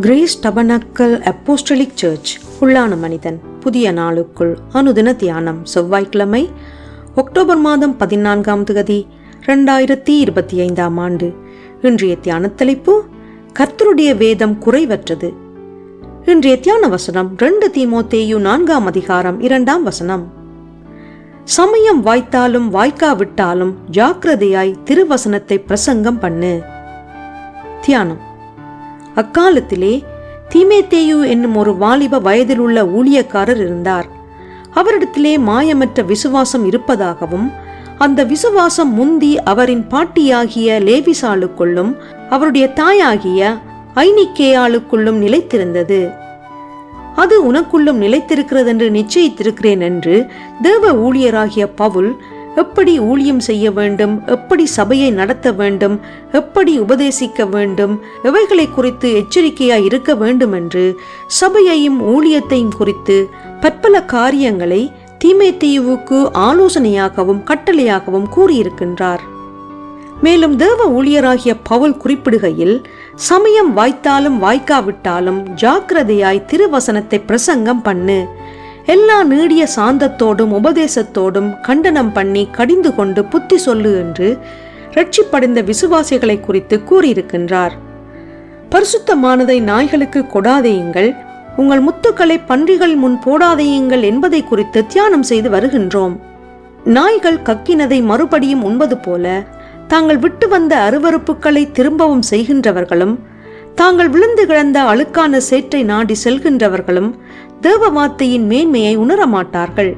Grace tabernacle apostolic search உள்ளான மனிதன். புதிய நாளுக்குள் அனுதின தியானம் செவ்வாய்க்கிழமை அக்டோபர் மாதம் பதினான்காம் தேதி ரெண்டாயிரத்தி இருபத்தி ஐந்தாம் ஆண்டு. இன்றைய தியான தலைப்பு கர்த்தருடைய வேதம் குறைவற்றது. இன்றைய தியான வசனம் ரெண்டு தீமோத்தேயு நான்காம் அதிகாரம் இரண்டாம் வசனம். சமயம் வாய்த்தாலும் வாய்க்காவிட்டாலும் ஜாக்கிரதையாய் திருவசனத்தை பிரசங்கம் பண்ணு. தியானம். அக்காலத்திலே தீமேத்தேயு என்னும் ஒரு வாலிப வயதிலுள்ள ஊழியக்காரர் இருந்தார். அவரிடத்திலே மாயமற்ற விசுவாசம் இருப்பதாகவும் அந்த விசுவாசம் முந்தி அவரின் பாட்டியாகிய லேவிசாலுக்குள்ளும் அவருடைய தாயாகிய ஐனிக்கேயாளுக்குள்ளும் நிலைத்திருந்தது. அது உனக்குள்ளும் நிலைத்திருக்கிறது என்று நிச்சயித்திருக்கிறேன் என்று தேவ ஊழியராகிய பவுல் எப்படி ஊழியம் செய்ய வேண்டும் எப்படி சபையை நடத்த வேண்டும் எப்படி உபதேசிக்க வேண்டும் இவைகளை குறித்து எச்சரிக்கையாய் இருக்க வேண்டும் என்று சபையையும் ஊழியத்தையும் குறித்து பற்பல காரியங்களை தீமைத்தீவுக்கு ஆலோசனையாகவும் கட்டளையாகவும் கூறியிருக்கின்றார். மேலும் தேவ ஊழியராகிய பவுல் குறிப்பிடுகையில் சமயம் வாய்த்தாலும் வாய்க்காவிட்டாலும் ஜாக்கிரதையாய் திருவசனத்தை பிரசங்கம் பண்ணு எல்லா நீடிய சாந்தத்தோடும் உபதேசத்தோடும் கண்டனம் பண்ணி கடிந்து கொண்டு புத்தி சொல்லு என்று ரட்சிப்படைந்த விசுவாசிகளை குறித்து கூறியிருக்கின்றார். பரிசுத்தமானதை நாய்களுக்கு கொடாதேயுங்கள். உங்கள் முத்துக்களை பன்றிகள் முன் போடாதேயுங்கள் என்பதை குறித்து தியானம் செய்து வருகின்றோம். நாய்கள் கக்கினதை மறுபடியும் உண்பது போல தாங்கள் விட்டு வந்த அருவறுப்புகளை திரும்பவும் செய்கின்றவர்களும் தாங்கள் விழுந்து கிடந்த அழுக்கான சேற்றை நாடி செல்கின்றவர்களும் தேவ வார்த்தையின் மேன்மையை உணரமாட்டார்கள்.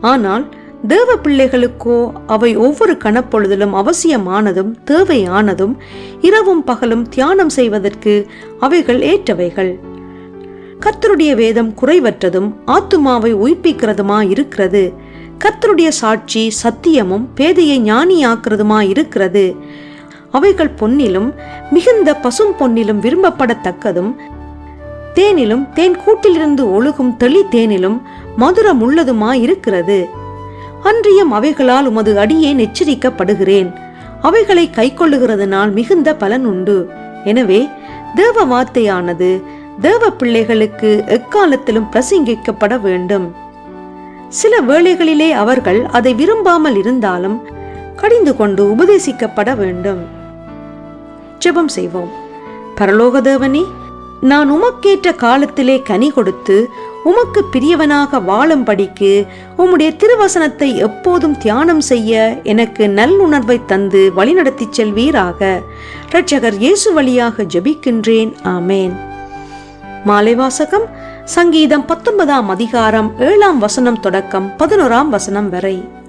ஆனால் தேவ பிள்ளைகளுக்கோ அவை ஒவ்வொரு கணப்பொழுதிலும் அவசியமானதும் தேவையானதும் இரவும் பகலும் தியானம் செய்வதற்கு அவைகள் ஏற்றவைகள். கர்த்தருடைய வேதம் குறைவற்றதும் ஆத்துமாவை உயிர்ப்பிக்கிறதுமா இருக்கிறது கர்த்தருடைய சாட்சி சத்தியமும் பேதையை ஞானியாக்குறதுமா இருக்கிறது அவைகள் பொன்னிலும் மிகுந்த பசும் பொன்னிலும் விரும்பப்படத்தக்கதும் தேனிலும் தேன் கூட்டிலிருந்து ஒழுகும் தெளி தேனிலும் மதுரம் உள்ளதுமா இருக்கிறது? அன்றியும் அவைகளால் உமது அடியேன் எச்சரிக்கப்படுகிறேன் அவைகளை கைக்கொள்ளுகிறதுனால் மிகுந்த பலன் உண்டு. எனவே தேவ வார்த்தையானது தேவ பிள்ளைகளுக்கு எக்காலத்திலும் பிரசங்கிக்கப்பட வேண்டும். சில வேளைகளிலே அவர்கள் அதை விரும்பாமல் இருந்தாலும் கடிந்து கொண்டு உபதேசிக்கப்பட வேண்டும். ஜெபம் செய்வோம். பரலோக தேவனே நான் உமக்கேற்ற காலத்திலே கனி கொடுத்து உமக்கு பிரியவனாக வாழும்படிக்கு உம்முடைய திருவசனத்தை எப்போதும் தியானம் செய்ய எனக்கு நல்லுணர்வை தந்து வழிநடத்திச் செல்வீராக. இரட்சகர் இயேசு வழியாக ஜபிக்கின்றேன். ஆமேன். மாலை வாசகம் சங்கீதம் பத்தொன்பதாம் அதிகாரம் ஏழாம் வசனம் தொடக்கம் பதினோராம் வசனம் வரை.